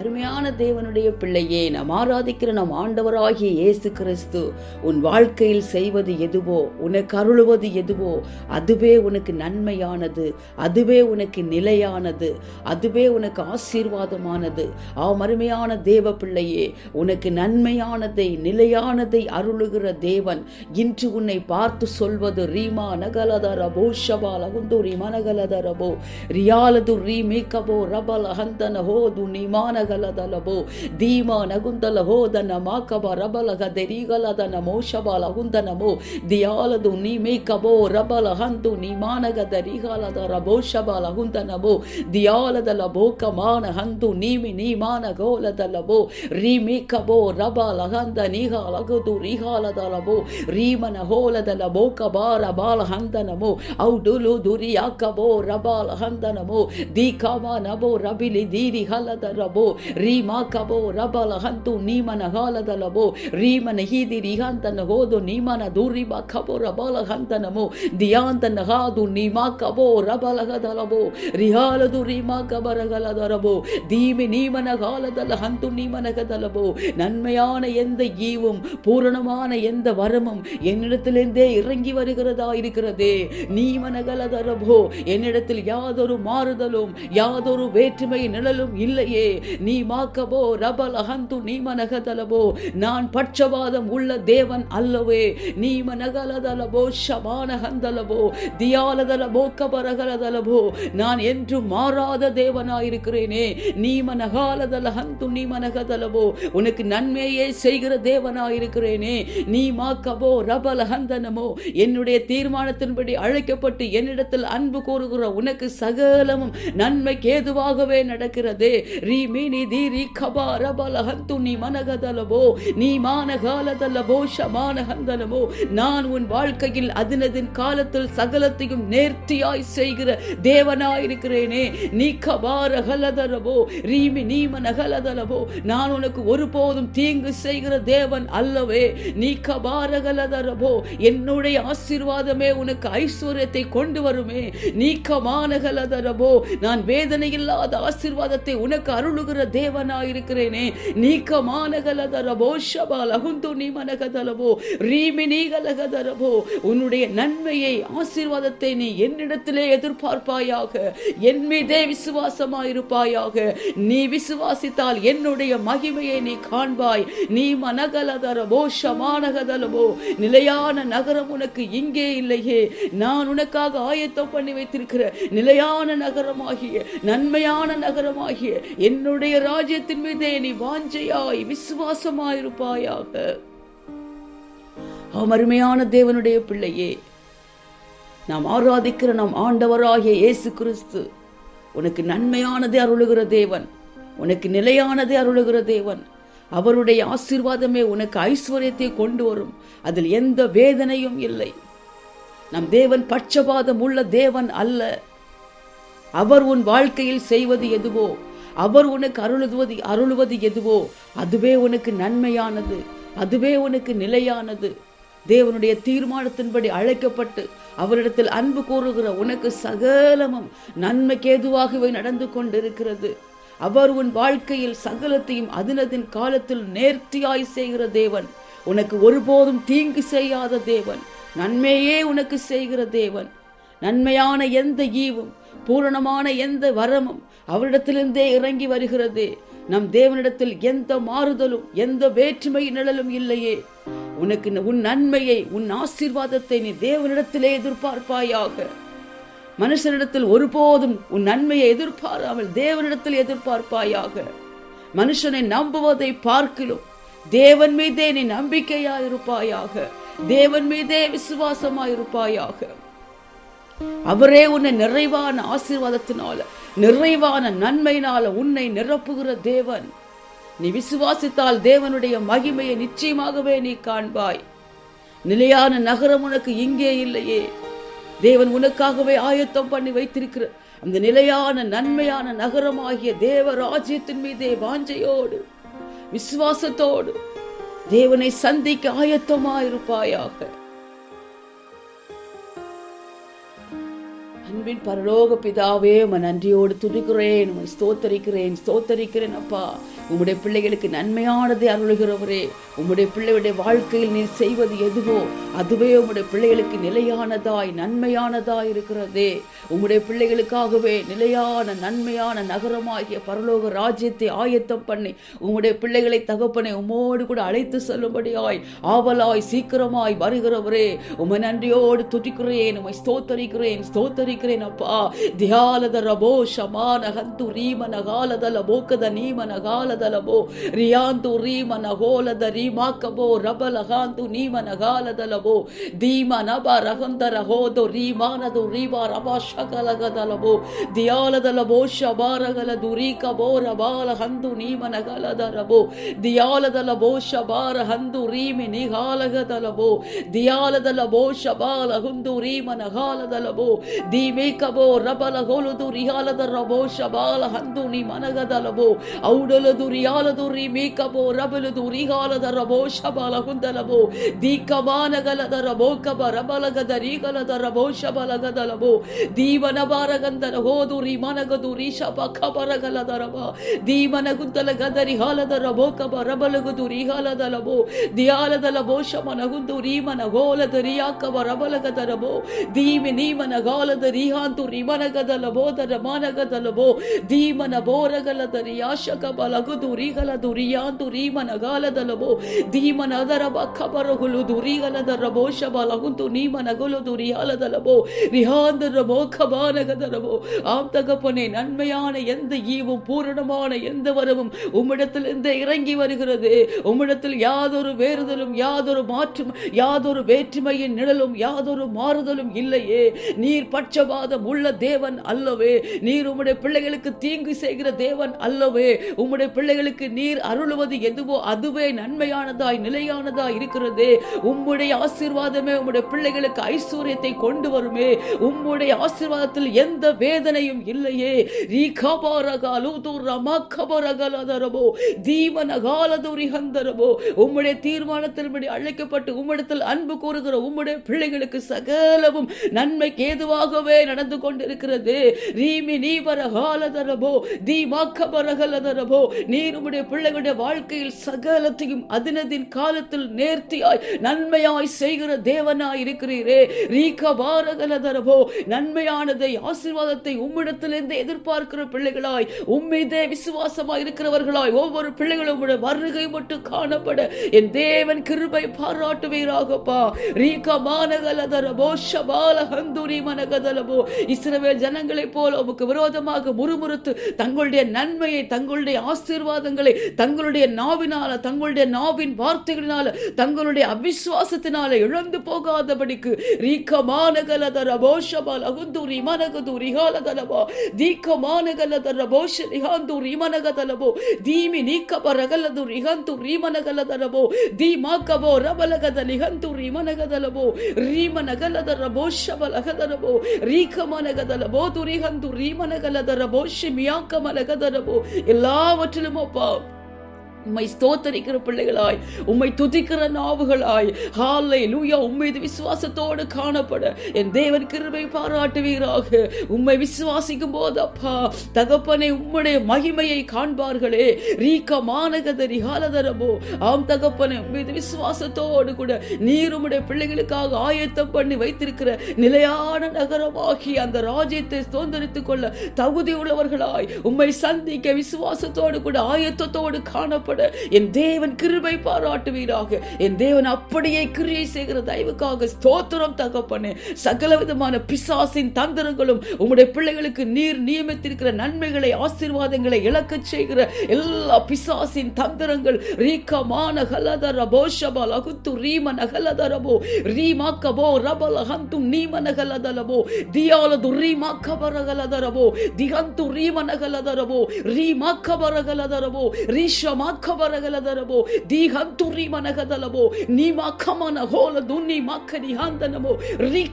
அருமையான தேவனுடைய பிள்ளையே நாம் ஆராதிக்கிற நம் ஆண்டவராகிய இயேசு கிறிஸ்து உன் வாழ்க்கையில் செய்வது எதுவோ உனக்கு அருளுவது எதுவோ அதுவே உனக்கு நன்மையானது அதுவே உனக்கு நிலையானது அதுவே உனக்கு ஆசீர்வாதமானது. ஆம் அருமையான தேவ பிள்ளையே உனக்கு நன்மையானதை நிலையானதை அருளுகிற தேவன் இன்று உன்னை பார்த்து சொல்வது ரீமா நகலத ரபோ ஷபா லகுந்து ரிமனகலதரபோ ரியாலது ரீமேக்கபோ ரபல ஹந்தன ஹோது ರಗಲದಲಬೋ ಧೀಮ ನಗುಂದಲ ಹೋದನ ಮಾಕಬ ರಬಲಗ ದೆರಿಗಲದನ ಮೋಷಬಲ ಹುಂದನಮೋ. ದಿಯಾಲದು ನಿಮೇಕಬೋ ರಬಲ ಹಂದು ನೀ ಮಾನಗದ ರಿಗಾಲದ ರಭೋಷಬಲ ದಿಯಾಲದ ಲಭೋಕ ಮಾನ ಹಂದು ನೀಮಿ ನೀ ಮಾನ ಗೋಲದ ಲಭೋ ರೀ ಮೇಕಬೋ, ರಬಲ ಹಂದ ನೀಹಾಲಗದು ರಿಹಾಲದ ಲಭೋ ರೀಮನ ಹೋಲದ ಲಭೋಕ ಬಾರ ಬಾಲ ಹಂದನಮೋ. ಔಡುಲು ದುರಿಯಾಕಬೋ ರಬಾಲ ಹಂದನಮೋ. ದೀ ನಬೋ, ರಬಿಲಿ ದೀರಿ ಹಲದ ರಬೋ Rima kabo rabala hantu nimana halada labo rimana hidi rihanta nagodo nimana duriba kabo rabala hanta namo dianta nagadu nima kabo rabala hada labo rihaladu rima kabaragala darabo தீமி நீமன காலதல ஹந்து நீமனகதலபோ நன்மையான எந்த ஈவும் பூரணமான எந்த வரமும் என்னிடத்திலிருந்தே இறங்கி வருகிறதா இருக்கிறதே நீமனகலதரபோ என்னிடத்தில் யாதொரு மாறுதலும் யாதொரு வேற்றுமை நிழலும் இல்லையே நீ மாக்கபோ ரபல் அகந்து நீமனகதலபோ நான் பட்சபாதம் உள்ள தேவன் அல்லவே. நீமனகலதலபோ ஷமானகந்தலபோ தியாலதலபோ கபரகலதலபோ. நான் என்று மாறாத தேவனாயிருக்கிறேனே. நீ ஹந்து உனக்கு நன்மையே செய்கிற தேவனாயிருக்கிறேனே. நீ மாக்கபோ ரபலஹந்தனமோ என்னுடைய தீர்மானத்தின்படி அழைக்கப்பட்டு என்னிடத்தில் அன்பு கூறுகிற உனக்கு சகலமும் நன்மைக்கு ஏதுவாகவே நடக்கிறது. ரீ மீனி தீ ಖಬಾರ கபா ரபல நீ மனகதலவோ நீ மானகாலதலவோ ஷமான ஹந்தனமோ நான் உன் வாழ்க்கையில் அதினதின் காலத்தில் சகலத்தையும் நேர்த்தியாய் செய்கிற தேவனாயிருக்கிறேனே. நீ கபார கலதரவோ ரீமி நீமன கலதரவோ நான் உனக்கு ஒருபோதும் தீங்கு செய்கிற தேவன் அல்லவே. நீ கபார கலதரவோ என்னுடைய ஆசீர்வாதமே உனக்கு ஐஸ்வர்யத்தை கொண்டு வருமே. நீ கமான கலதரவோ நான் வேதனை இல்லாத ஆசீர்வாதத்தை உனக்கு அருளுகிற தேவனாயிருக்கிறேனே. நீ கமான கலதரவோ நீ மனகதலவோ ரீமி நீ உன்னுடைய நன்மையை ஆசீர்வாதத்தை நீ என்னிடத்திலே எதிர்பார்ப்பாயாக. என் மீதே விசுவாசமாயிருப்பாயாக. நீ விசுவாசித்தால் என்னுடைய மகிமையை நீ காண்பாய். நீ மனகலதரவோ ஷமானகதலவோ நிலையான நகரம் உனக்கு இங்கே இல்லையே. நான் உனக்காக ஆயத்தம் பண்ணி வைத்திருக்கிற நிலையான நகரமாகிய நன்மையான நகரமாகிய என்னுடைய ராஜ்யத்தின் மீதே நீ வாஞ்சையாய் விசுவாசமாயிருப்பாயாக. அவன் அருமையான தேவனுடைய பிள்ளையே நாம் ஆராதிக்கிற நம் ஆண்டவராகிய இயேசு கிறிஸ்து உனக்கு நன்மையானதை அருளுகிற தேவன் உனக்கு நிலையானதை அருளுகிற தேவன் அவருடைய ஆசீர்வாதமே உனக்கு ஐஸ்வர்யத்தை கொண்டு வரும் அதில் எந்த வேதனையும் இல்லை. நம் தேவன் பட்சபாதம் உள்ள தேவன் அல்ல. அவர் உன் வாழ்க்கையில் செய்வது எதுவோ அவர் உனக்கு அருளுவது அருளுவது எதுவோ அதுவே உனக்கு நன்மையானது அதுவே உனக்கு நிலையானது. தேவனுடைய தீர்மானத்தின்படி அழைக்கப்பட்டு அவரிடத்தில் அன்பு கூறுகிற உனக்கு சகலமும் நன்மைக்கு ஏதுவாகவே நடந்து கொண்டிருக்கிறது. அவர் உன் வாழ்க்கையில் சகலத்தையும் அதினதின் காலத்தில் நேர்த்தியாய் செய்கிற தேவன். உனக்கு ஒருபோதும் தீங்கு செய்யாத தேவன். நன்மையே உனக்கு செய்கிற தேவன். நன்மையான எந்த ஈவும் பூரணமான எந்த வரமும் அவரிடத்திலிருந்தே இறங்கி வருகிறது. நம் தேவனிடத்தில் எந்த மாறுதலும் எந்த வேற்றுமை நிழலும் இல்லையே. உனக்கு உன் நன்மையை உன் ஆசீர்வாதத்தை நீ தேவனிடத்திலே எதிர்பார்ப்பாயாக. மனுஷனிடத்தில் ஒருபோதும் உன் நன்மையை எதிர்பாராமல் தேவனிடத்தில் எதிர்பார்ப்பாயாக. மனுஷனை நம்புவதை பார்க்கிலும் தேவன் மீதே நீ நம்பிக்கையாயிருப்பாயாக. தேவன் மீதே விசுவாசமாயிருப்பாயாக. அவரே உன்னை நிறைவான ஆசீர்வாதத்தினால நிறைவான நன்மையினால உன்னை நிரப்புகிற தேவன். நீ விசுவாசித்தால் தேவனுடைய மகிமையை நிச்சயமாகவே நீ காண்பாய். நிலையான நகரம் உனக்கு இங்கே இல்லையே. தேவன் உனக்காகவே ஆயத்தம் பண்ணி வைத்திருக்கிற அந்த நிலையான நன்மையான நகரமாகிய தேவ ராஜ்யத்தின் மீதே வாஞ்சையோடு விசுவாசத்தோடு தேவனை சந்திக்க ஆயத்தமாயிருப்பாயாக. அன்பின் பரலோக பிதாவே உம்மை நன்றியோடு துதிக்கிறேன் உம்மை ஸ்தோத்தரிக்கிறேன் ஸ்தோத்தரிக்கிறேன் அப்பா. உம்முடைய பிள்ளைகளுக்கு நன்மையானதை அருளுகிறவரே உம்முடைய பிள்ளைகளுடைய வாழ்க்கையில் நீர் செய்வது எதுவோ அதுவே உம்முடைய பிள்ளைகளுக்கு நிலையானதாய் நன்மையானதாய் இருக்கிறதே. உம்முடைய பிள்ளைகளுக்காகவே நிலையான நன்மையான நகரமாகிய பரலோக ராஜ்யத்தை ஆயத்தம் பண்ணி உம்முடைய பிள்ளைகளை தகப்பனை உம்மோடு கூட அழைத்து செல்லும்படியாய் ஆவலாய் சீக்கிரமாய் வருகிறவரே உம்மை நன்றியோடு துடிக்கிறேன் உம்மை ஸ்தோத்தரிக்கிறேன் ஸ்தோத்தரிக்கிறேன் அப்பா. தியாலத ரபோ ஷமான ஹந்து ரீம நகாலத லபோக்கத நீம நகாலத ಗಾಲದಲಬೋ ರಿಯಾಂತು ರೀಮನ ಹೋಲದ ರೀಮಾಕಬೋ. ರಬಲ ಹಾಂತು ನೀಮನ ಗಾಲದಲಬೋ. ಧೀಮ ನಬ ರಹಂದರ ಹೋದು ರೀಮಾನದು ರೀಮ ರಬ ಶಕಲಗದಲಬೋ. ದಿಯಾಲದಲಬೋ ಶಬಾರಗಲ ದುರೀಕಬೋ ರಬಾಲ ಹಂದು ನೀಮನ ಗಲದರಬೋ. ದಿಯಾಲದಲಬೋ ಶಬಾರ ಹಂದು ರೀಮಿ ನಿಹಾಲಗದಲಬೋ. ದಿಯಾಲದಲಬೋ ಶಬಾಲ ಹುಂದು ರೀಮನ ಹಾಲದಲಬೋ ದೀಮೇಕಬೋ ರಬಲ ಹೋಲದು ರಿಹಾಲದ ರಬೋ ಶಬಾಲ ಹಂದು ನೀ ಔಡಲದು ರಿಯಾಲದು ರೀಮೇಕಬೋ ರಬಲದು ರಿಗಾಲದ ರಬೋ ಶಬಾಲ ಹುಂದಲಬೋ ದೀಕಮಾನಗಲದ ರಬೋ ಕಬ ರಬಲಗದ ರೀಗಲದ ರಬೋ ಶಬಲಗದ ಲಬೋ ದೀವನ ಬಾರಗಂದರ ಹೋದು ರಿ ಮನಗದು ರೀ ಶಪ ಖಬರಗಲದ ರಬ ದೀವನ ಗುದ್ದಲ ಗದರಿ ಹಾಲದ ರಬೋ ಕಬ ರಬಲಗುದು ರೀ ಹಾಲದ ಲಬೋ ದಿಯಾಲದ ಲಬೋ ಶಮನ ಗುಂದು ರೀಮನ ಗೋಲದ ರಿಯಾಕಬ ರಬಲಗದ ರಬೋ ದೀಮಿ ನೀಮನ ಗಾಲದ ರಿಹಾಂತು ರಿಮನಗದ ಲಬೋದರ ಮಾನಗದ ಲಬೋ ದೀಮನ ಬೋರಗಲದ ರಿಯಾಶಕ ಬಲಗುದು ರಿಗಲದು ರಿಯಾಂತು ರೀಮನ ಗಾಲದ ಲಬೋ ದೀಮನ ಅದರ ಬಖಬರಗುಲು ರಿಗಲದ ರಬೋ ಶಬಲಗುಂತು ನೀಮನ ಗೊಲುದು ರಿಹಾಲದ லபோ ரிஹாந்தரமோ கபானகதரமோ ஆம் தகப்பனே நன்மையான எந்த ஈவும் பூரணமான எந்த வரவும் உம்மிடத்திலிருந்து இறங்கி வருகிறது உம்மிடத்தில் யாதொரு வேறுதலும் யாதொரு மாற்றும் யாதொரு வேற்றுமையின் நிழலும் யாதொரு மாறுதலும் இல்லையே நீர் பட்சபாதம் உள்ள தேவன் அல்லவே நீர் உம்முடைய பிள்ளைகளுக்கு தீங்கு செய்கிற தேவன் அல்லவே உம்முடைய பிள்ளைகளுக்கு நீர் அருளுவது எதுவோ அதுவே நன்மையானதாய் நிலையானதாய் இருக்கிறது. உம்முடைய ஆசீர்வாதமே உம்முடைய பிள்ளைகளுக்கு ஐஸ்வர்யத்தை கொண்டு வருமே. உம்முடைய ஆசீர்வாதத்தில் எந்த வேதனையும் இல்லையே. உம்முடைய தீர்மானத்தின்படி அழைக்கப்பட்டு உம்மிடத்தில் அன்பு கூறுகிற உம்முடைய பிள்ளைகளுக்கு சகலவும் நன்மைக்கு ஏதுவாகவே நடந்து கொண்டிருக்கிறது. ரீமி நீவரகாலதரபோ தீமாக்கபரகலதரபோ நீர் உம்முடைய பிள்ளைகளுடைய வாழ்க்கையில் சகலத்தையும் அதினதின் காலத்தில் நேர்த்தியாய் நன்மையாய் செய்கிற தேவனாய் இருக்கிறீரே. ரீகபாரகலதரபோ நன்மையானதை ஆசீர்வாதத்தை உம்மிடத்திலிருந்து எதிர்பார்க்கிற பிள்ளைகளாய் உம்மீதே விசுவாசமாய் இருக்கிறவர்களாய் ஒவ்வொரு பிள்ளைகளும் உம்முடைய வருகை மட்டும் காணப்பட. என் தேவன் கிருபை பாராட்டுவீராகப்பா. ரீக மானகலதரபோ ஷபால ஹந்துரி மனகதலவோ இஸ்ரவேல் ஜனங்களைப் போல உமக்கு விரோதமாக முறுமுறுத்து தங்களுடைய நன்மையை தங்களுடைய ஆசீர் ஆசீர்வாதங்களை தங்களுடைய நாவினால தங்களுடைய நாவின் வார்த்தைகளினால தங்களுடைய அவிசுவாசத்தினால இழந்து போகாதபடிக்கு ரீக்கமானகலதர போஷபால் அகுந்தூரி மனகதூரி ஹாலதலபோ தீக்கமானகலதர போஷ ரிஹாந்தூரி மனகதலபோ தீமி நீக்கபரகலது ரிஹந்து ரீமனகலதலபோ தீமாக்கபோ ரபலகத லிஹந்து ரிமனகதலபோ ரீமனகலதர போஷபலகதலபோ ரீக்கமனகதலபோ துரிஹந்து ரீமனகலதர எல்லாவற்றிலும் மியாக்கமலகதலபோ எல்லாவற்றிலும் அப்பா உம்மை ஸ்தோத்தரிக்கிற பிள்ளைகளாய் உம்மை துதிக்கிற நாவுகளாய் ஹாலை லூயா உம்மை விசுவாசத்தோடு காணப்பட. என் தேவன் கிருபை பாராட்டுவீராக. உம்மை விசுவாசிக்கும் போது அப்பா தகப்பனை உம்முடைய மகிமையை காண்பார்களே. ரீக்க மாநகதரி ஹாலதரமோ ஆம் தகப்பனை உம்மை விசுவாசத்தோடு கூட நீர் உம்முடைய பிள்ளைகளுக்காக ஆயத்தம் பண்ணி வைத்திருக்கிற நிலையான நகரமாகி அந்த ராஜ்யத்தை சுதந்திரித்துக் கொள்ள தகுதி உள்ளவர்களாய் உம்மை சந்திக்க விசுவாசத்தோடு கூட ஆயத்தத்தோடு காணப்பட. என் தேவன் கிருபை பாராட்டுவீராக. என் தேவன் அப்படியே கிரியை செய்கிற தயவுக்காக ஸ்தோத்திரம் தகப்பனே. சகல விதமான பிசாசின் தந்திரங்களும் உங்களுடைய பிள்ளைகளுக்கு நீர் நியமித்திருக்கிற நன்மைகளை ஆசீர்வாதங்களை இழக்கச் செய்கிற எல்லா பிசாசின் தந்திரங்கள். ரீக்கமான கலதர போஷப லகுத்து ரீமன ரீமா ரீமாக்கபோ ரபல ஹந்து நீமன கலதலபோ தியாலது ரீமாக்கபர கலதரபோ திகந்து ரீமன கலதரபோ ரீமாக்கபர கலதரபோ ரீஷமா ಮಕ್ಕಬರಗಲದರಬೋ ದೀಹಂತುರಿ ಮನಗದಲಬೋ ನೀ ಮಕ್ಕಮನ ಹೋಲ ದುನ್ನಿ மக்கனி ஆந்தனமோ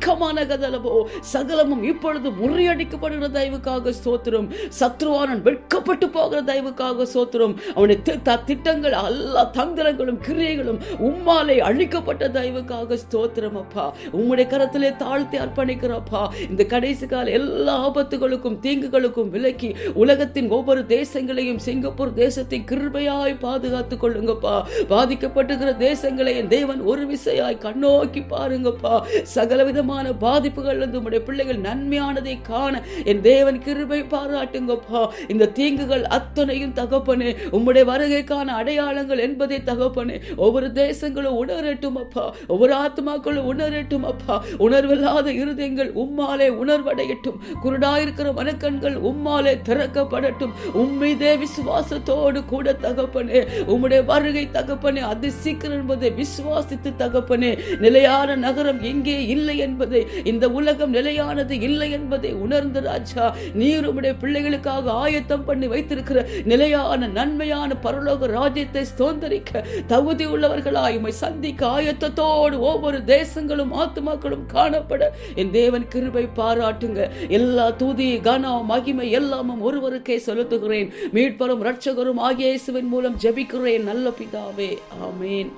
ரீக்கமானகதலமோ சகலமும் இப்பொழுது முறியடிக்கப்படுகிற தயவுக்காக சோத்திரம் சத்ருவானன் வெட்கப்பட்டு போகிற தயவுக்காக சோத்திரம் அவனுடைய தி- த- திட்டங்கள் எல்லா தந்திரங்களும் கிரியைகளும் உம்மாலே அழிக்கப்பட்ட தயவுக்காக ஸ்தோத்திரம் அப்பா உம்முடைய கரத்திலே தாழ்த்தி அர்ப்பணிக்கிறப்பா இந்த கடைசி கால எல்லா ஆபத்துகளுக்கும் தீங்குகளுக்கும் விலக்கி உலகத்தின் ஒவ்வொரு தேசங்களையும் சிங்கப்பூர் தேசத்தை கிருபையாய் பாதுகாத்துக் கொள்ளுங்கப்பா. பாதிக்கப்பட்டுகிற தேசங்களை என் தேவன் ஒரு விசையாய் கண்ணோக்கி பாருங்கப்பா. சகல விதமான பாதிப்புகள் இருந்து உம்முடைய பிள்ளைகள் நன்மையானதை காண என் தேவன் கிருபை பாராட்டுங்கப்பா. இந்த தீங்குகள் அத்தனையும் தகப்பனே உம்முடைய வருகைக்கான அடையாளங்கள் என்பதை தகப்பனே ஒவ்வொரு தேசங்களும் உணரட்டும் அப்பா ஒவ்வொரு ஆத்மாக்களும் உணரட்டும் அப்பா உணர்வில்லாத இருதயங்கள் உம்மாலே உணர்வடையட்டும். குருடாயிருக்கிற மனக்கண்கள் உம்மாலே திறக்கப்படட்டும். உம்மீதே விசுவாசத்தோடு கூட தகப்பனே தகப்பனே உம்முடைய வருகை தகப்பனே அது சீக்கிரம் என்பதை விசுவாசித்து தகப்பனே நிலையான நகரம் எங்கே இல்லை என்பதை இந்த உலகம் நிலையானது இல்லை என்பதை உணர்ந்து ராஜா நீர் உம்முடைய பிள்ளைகளுக்காக ஆயத்தம் பண்ணி வைத்திருக்கிற நிலையான நன்மையான பரலோக ராஜ்யத்தை சோந்தரிக்க தகுதி உள்ளவர்களாய் உமை சந்திக்க ஆயத்தத்தோடு ஒவ்வொரு தேசங்களும் ஆத்மாக்களும் காணப்பட. என் தேவன் கிருபை பாராட்டுங்க. எல்லா தூதி கனம் மகிமை எல்லாமும் ஒருவருக்கே செலுத்துகிறேன். மீட்பரும் ரட்சகரும் ஆகிய இயேசுவின் மூலம் ஜெபிக்கிறேன் நல்ல பிதாவே. ஆமேன்.